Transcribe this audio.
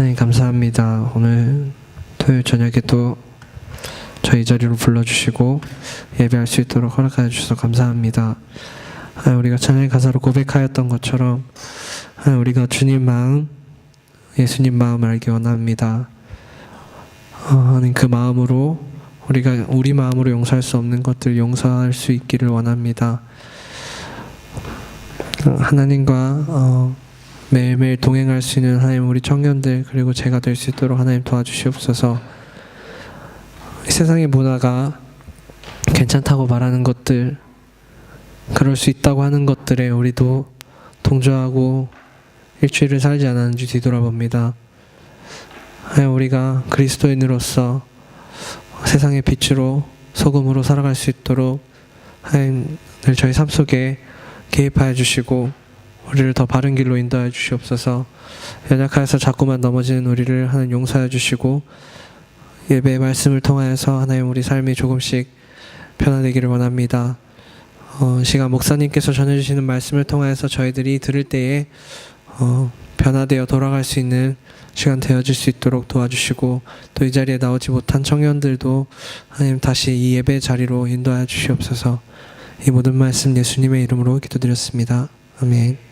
하나님 감사합니다. 오늘 토요일 저녁에 또 저희 자리로 불러주시고 예배할 수 있도록 허락하여 주셔서 감사합니다. 하나님 우리가 찬양 가사로 고백하였던 것처럼 하나님 우리가 주님 마음, 예수님 마음을 알기 원합니다. 어, 하나님 그 마음으로 우리가 우리 마음으로 용서할 수 없는 것들 용서할 수 있기를 원합니다. 어, 하나님과 어, 매일매일 동행할 수 있는 하나님 우리 청년들 그리고 제가 될 수 있도록 하나님 도와주시옵소서. 이 세상의 문화가 괜찮다고 말하는 것들, 그럴 수 있다고 하는 것들에 우리도 동조하고 일주일을 살지 않았는지 뒤돌아봅니다. 우리가 그리스도인으로서 세상의 빛으로 소금으로 살아갈 수 있도록 하나님 늘 저희 삶 속에 개입하여 주시고 우리를 더 바른 길로 인도하여 주시옵소서. 연약하여서 자꾸만 넘어지는 우리를 하나님 용서하여 주시고 예배의 말씀을 통하여서 하나님 우리 삶이 조금씩 변화되기를 원합니다. 어, 시간 목사님께서 전해주시는 말씀을 통하여서 저희들이 들을 때에 어, 변화되어 돌아갈 수 있는 시간 되어질 수 있도록 도와주시고 또 이 자리에 나오지 못한 청년들도 하나님 다시 이 예배 자리로 인도하여 주시옵소서. 이 모든 말씀 예수님의 이름으로 기도드렸습니다. 아멘.